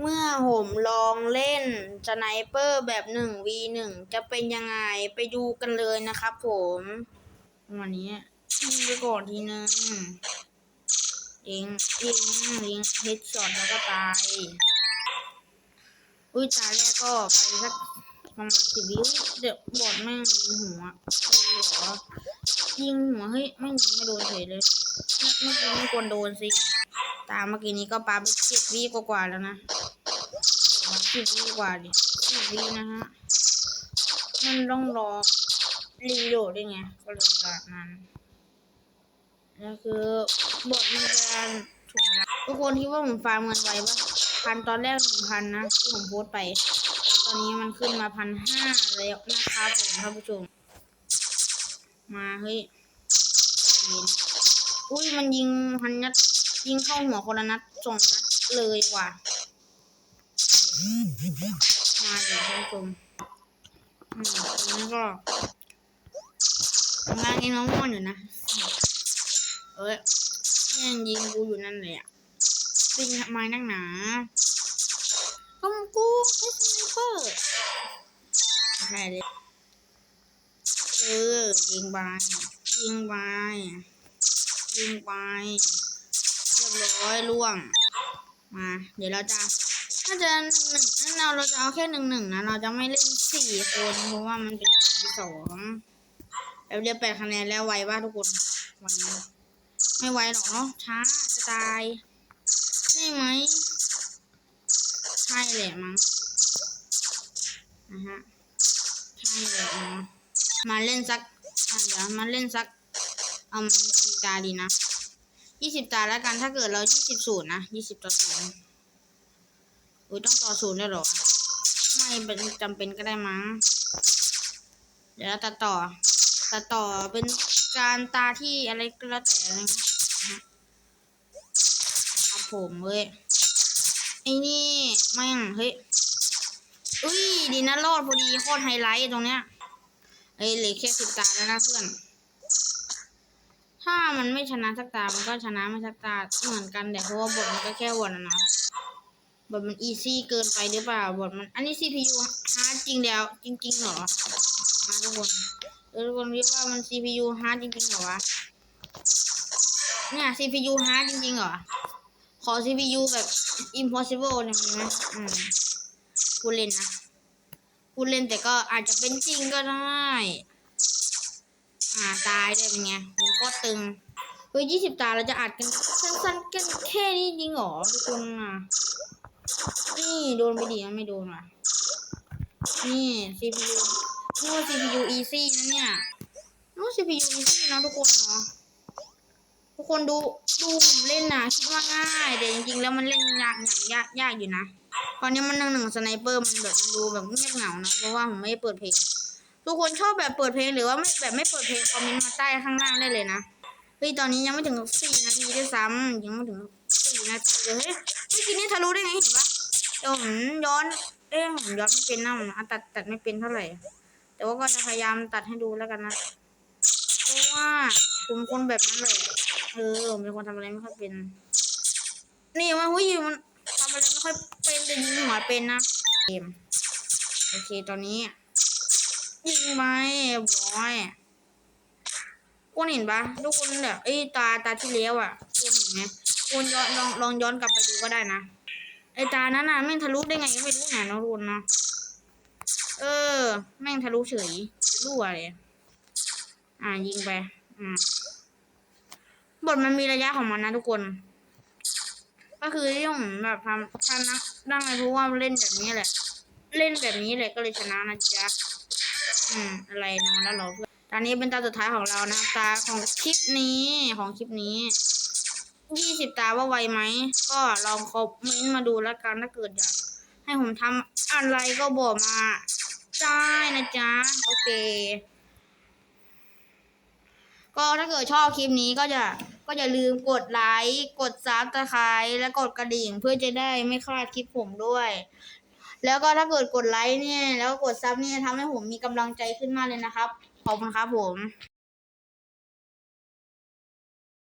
เมื่อผมลองเล่นสไนเปอร์แบบหนึ่ง v หนึ่งจะเป็นยังไงไปดูกันเลยนะครับผมวันนี้ยิงไปก่อนทีนึงยิงยิงยิงเฮดช็อตแล้วก็ตาย อุ้ยตาแรกก็ไปสักประมาณสิบวิเดี๋ยวบอดแม่งยิงหัวเออเหรอยิงหัวเฮ้ยไม่ยิงไม่โดนเฉยเลยเมื่อกี้ไม่ควรโดนสิ ตามเมื่อกี้นี้ก็ปาไปเจ็ดวิกว่าๆแล้วนะ สิบวิกว่าดิสิบวินะฮะ มันต้องรอรีโหลดด้วยไง ก็เลยแบบนั้นแล้วคือบทมันจะถูกเวลาทุกคนคิดว่าผมฟาร์มเงินไวปะพันตอนแรกหนึ่งพันนะที่ผมโพสไป ตอนนี้มันขึ้นมาพันห้าแล้วนะครับผมท่านผู้ชม มาเฮ้ยใจเย็นอุ้ยมันยิงพันนัดยิงเข้าหัวคนละนัดสองนัดเลยว่ะ มาเดี๋ยท่านผู้ชมอืมตรงนี้ก็ทำงานกินมะม่วงอยู่นะ เอ้ยยังยิงกูอยู่นั่นเลยอะยิงทำไมนักหนาก็มึงกูใช้สไนเปอร์ใช่เลยเออ ยิงไปยิงไปยิงไปเรียบร้อยล่วง มา เดี๋ยวเราจะ ถ้าจะหนึ่งหนึ่งนั่นเราเราจะเอาแค่หนึ่งหนึ่งนะ เราจะไม่เล่นสี่คนเพราะว่ามันเป็นสองที่สองแล้วเรียบแปดคะแนนแล้วไวว่าทุกคนไวไม่ไวหรอกเนาะช้าจะตายใช่ไหมใช่แหละมั้งนะฮะใช่แหละเนาะมาเล่นสักเดี๋ยวมาเล่นสักเอืมกี่ตาดีนะยี่สิบตาแล้วกันถ้าเกิดเรายี่สิบศูนย์นะยี่สิบต่อศูนย์ อุ้ยต้องต่อศูนย์ด้วยหรอ ไม่เป็นจำเป็นก็ได้มั้ง เดี๋ยวเราตัดต่อ ตัดต่อเป็นการตาที่อะไรก็แล้วแต่นะครับผมเว้ย ไอ้นี่แม่งเฮ้ย อุ้ยดีนะรอดพอดีโคตรไฮไลท์ตรงเนี้ยเอ้เหลือแค่สิบตาแล้วนะเพื่อน ถ้ามันไม่ชนะสักตา มันก็ชนะไม่สักตาเหมือนกันแต่เพราะว่าบทมันก็แค่วนนะนะ บทมันอีซี่เกินไปหรือเปล่าบทมันอันนี้ CPU ฮาร์ดจริงแล้ว จริงๆเหรอมาทุกคนเออทุกคนคิดว่ามัน CPU ฮาร์ดจริงๆเหรอวะเนี่ย CPU ฮาร์ดจริงๆเหรอขอ CPU แบบ impossible เนี่ยมีไหมอืมพูเล่นนะพูเล่นแต่ก็อาจจะเป็นจริงก็ได้ อ่าตายได้เป็นไงโหโคตรตึงเฮ้ยยี่สิบตาเราจะอัดกันสั้นๆกันแค่นี้จริงเหรอทุกคนอะ นี่โดนไปดีนะไม่โดนว่ะ นี่ CPU นี่ว่า CPU easy นะเนี่ยนี่ CPU easy นะทุกคนเนาะ ทุกคนดูดูผมเล่นนะคิดว่าง่าย แต่จริงๆแล้วมันเล่นยากอย่างยากยากอยู่นะ ตอนนี้มันหนึ่งหนึ่งสไนเปอร์มันแบบมันดูแบบเงียบเหงานะ เพราะว่าผมไม่เปิดเพลง ทุกคนชอบแบบเปิดเพลงหรือว่าไม่แบบไม่เปิดเพลงคอมเมนต์มาใต้ข้างล่างได้เลยนะ เฮ้ยตอนนี้ยังไม่ถึงสี่นาทีด้วยซ้ำยังไม่ถึง สี่นาทีเลยเฮ้ยเมื่อกี้นี่ทะลุได้ไงเห็นปะเดี๋ยวผมย้อน เอ้ยผมย้อนไม่เป็นนะผมอะตัดตัดไม่เป็นเท่าไหร่ แต่ว่าก็จะพยายามตัดให้ดูแล้วกันนะ เพราะว่าผมคนแบบนั้นเลยเออผมเป็นคนทำอะไรไม่ค่อยเป็น นี่มันหุ้ยมันทำอะไรไม่ค่อยเป็นแต่ยิงหัวเป็นนะเกมโอเคตอนนี้ ยิงไหมบอยคุณเห็นปะทุกคนแบบไอ้ตาตาที่เลี้ยวอะคุณเห็นไหม คุณย้อนลองลองย้อนกลับไปดูก็ได้นะ ไอ้ตานั้นน่ะแม่งทะลุได้ไงไม่รู้นะน้องรุนนะเออ แม่งทะลุเฉยจะรู้อะไรอ่ายิงไป อืมบทมันมีระยะของมันนะทุกคน ก็คือที่ผมแบบทำชนะได้ไงเพราะว่าเล่นแบบนี้แหละ เล่นแบบนี้แหละก็เลยชนะนะจ๊ะอืมอะไรนอนแล้วเหรอเพื่อนตอนนี้เป็นตาสุดท้ายของเรานะตาของคลิปนี้ของคลิปนี้ ยี่สิบตาว่าไวไหม ก็ลองคอมเมนต์มาดูแล้วกันถ้าเกิดอยากให้ผมทำอะไรก็บอกมาได้นะจ๊ะ โอเค ก็ถ้าเกิดชอบคลิปนี้ก็จะก็อย่าลืมกดไลค์กดซับสไครต์และกดกระดิ่งเพื่อจะได้ไม่พลาดคลิปผมด้วย แล้วก็ถ้าเกิดกดไลค์เนี่ย แล้วก็กดซับเนี่ยทำให้ผมมีกำลังใจขึ้นมากเลยนะครับ ขอบคุณครับผม